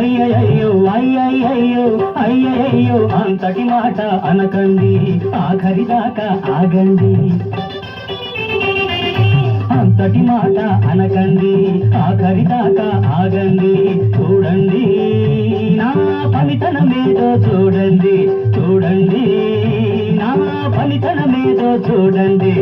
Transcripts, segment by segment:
అయ్యయ్యో అయ్యయ్యో అయ్యయ్యో అంతటి మాట అనకండి ఆఖరి దాకా ఆగండి. అంతటి మాట అనకండి ఆఖరి దాకా ఆగండి. చూడండి నా ఫలితన మీద చూడండి చూడండి నా ఫలితన మీద చూడండి.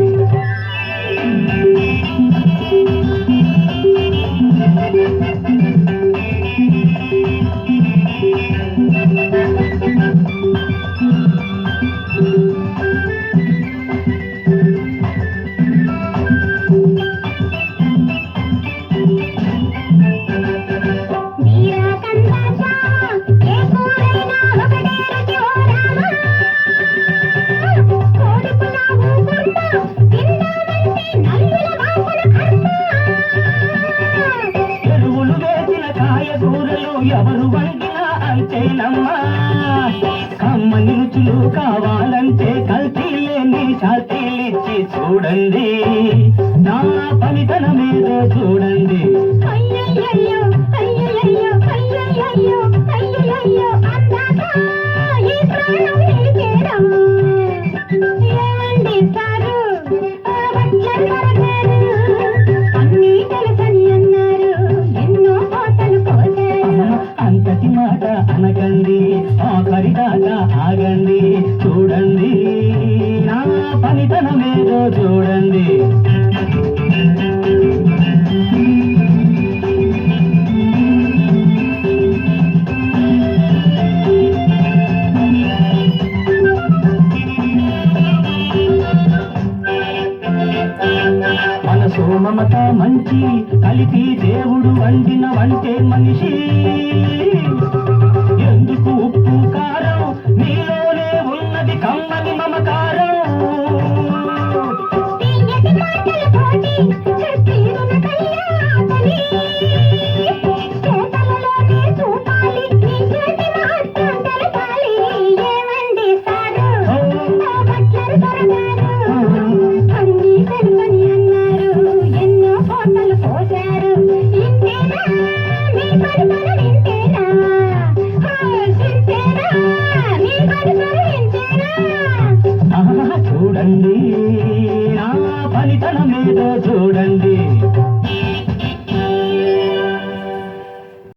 దూరలు ఎవరు వండినా అంతేనమ్మా. కమ్మని రుచులు కావాలంటే కల్తీ లేని చాతీలిచ్చి చూడండి. ఆగండి చూడండి. నా పనితనమేదో చూడండి. మనసు మమత మంచి కలిపి దేవుడు వండిన వంటే మనిషి. ఆహా, చూడండి నా పనితనమేదో చూడండి